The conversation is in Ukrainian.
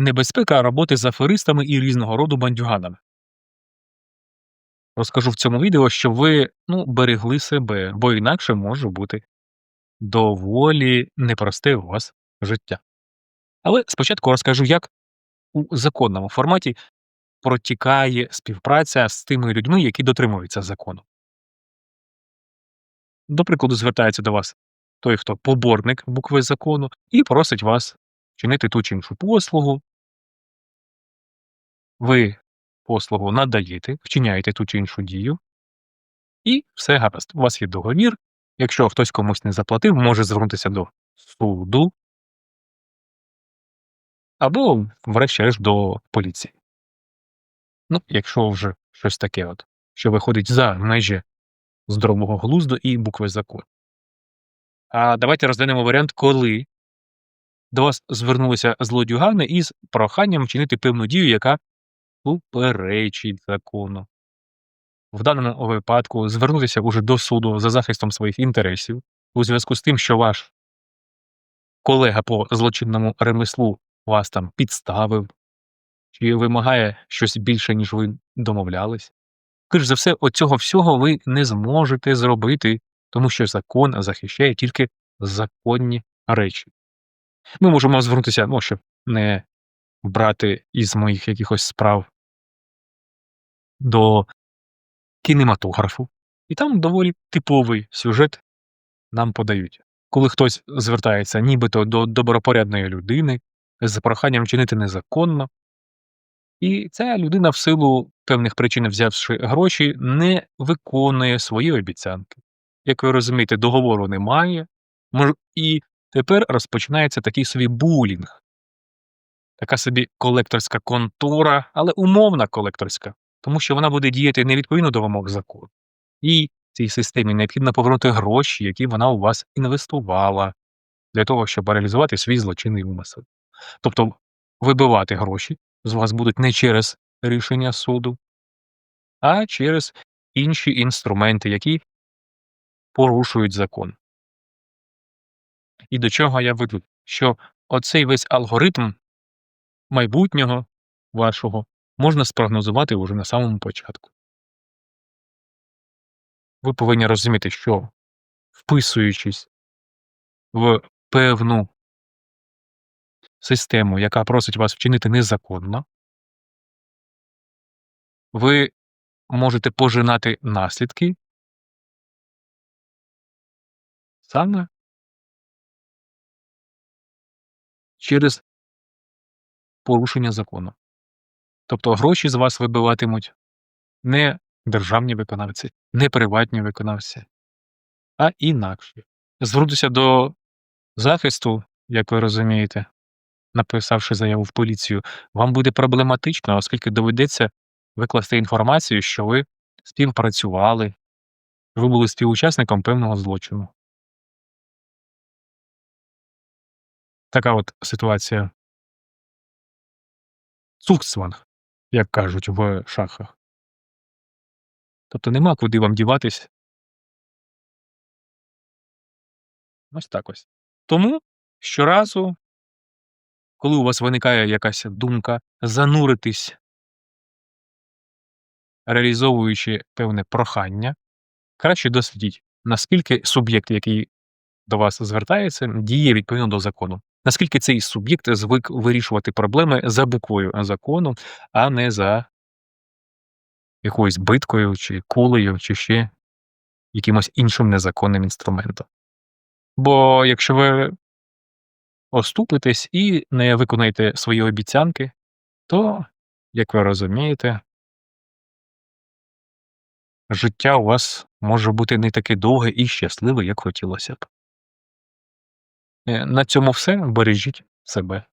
Небезпека роботи з аферистами і різного роду бандюганами. Розкажу в цьому відео, щоб ви ну, берегли себе, бо інакше може бути доволі непросте у вас життя. Але спочатку розкажу, як у законному форматі протікає співпраця з тими людьми, які дотримуються закону. До прикладу, звертається до вас той, хто поборник букви закону, і просить вас чинити ту чи іншу послугу. Ви послугу надаєте, вчиняєте ту чи іншу дію, і все гаразд. У вас є договір. Якщо хтось комусь не заплатив, може звернутися до суду або, врешті-решт, до поліції. Ну, якщо вже щось таке, от, що виходить за межі здорового глузду і букви закону. А давайте розглянемо варіант, коли до вас звернулися злодюгани із проханням вчинити певну дію, яка суперечить закону. В даному випадку звернутися уже до суду за захистом своїх інтересів у зв'язку з тим, що ваш колега по злочинному ремеслу вас там підставив чи вимагає щось більше, ніж ви домовлялись. Скоріш за все, оцього всього ви не зможете зробити, тому що закон захищає тільки законні речі. Ми можемо звернутися, ну, щоб не брати із моїх якихось справ до кінематографу, і там доволі типовий сюжет нам подають. Коли хтось звертається нібито до добропорядної людини з проханням чинити незаконно, і ця людина в силу певних причин, взявши гроші, не виконує свої обіцянки. Як ви розумієте, договору немає, і тепер розпочинається такий собі булінг. Така собі колекторська контора, але умовна колекторська, тому що вона буде діяти не відповідно до вимог закону. І цій системі необхідно повернути гроші, які вона у вас інвестувала, для того, щоб реалізувати свій злочинний умисел. Тобто вибивати гроші з вас будуть не через рішення суду, а через інші інструменти, які порушують закон. І до чого я веду? Що оцей весь алгоритм майбутнього вашого можна спрогнозувати уже на самому початку. Ви повинні розуміти, що вписуючись в певну систему, яка просить вас вчинити незаконно, ви можете пожинати наслідки саме через порушення закону. Тобто гроші з вас вибиватимуть не державні виконавці, не приватні виконавці, а інакші. Звернутися до захисту, як ви розумієте, написавши заяву в поліцію, вам буде проблематично, оскільки доведеться викласти інформацію, що ви співпрацювали, ви були співучасником певного злочину. Така от ситуація. Цукцванг, як кажуть в шахах. Тобто нема куди вам діватись. Ось так ось. Тому щоразу, коли у вас виникає якась думка зануритись, реалізовуючи певне прохання, краще дослідіть, наскільки суб'єкт, який до вас звертається, діє відповідно до закону. Наскільки цей суб'єкт звик вирішувати проблеми за буквою закону, а не за якоюсь биткою чи кулею, чи ще якимось іншим незаконним інструментом. Бо якщо ви оступитесь і не виконаєте свої обіцянки, то, як ви розумієте, життя у вас може бути не таке довге і щасливе, як хотілося б. Е, На цьому все. Бережіть себе.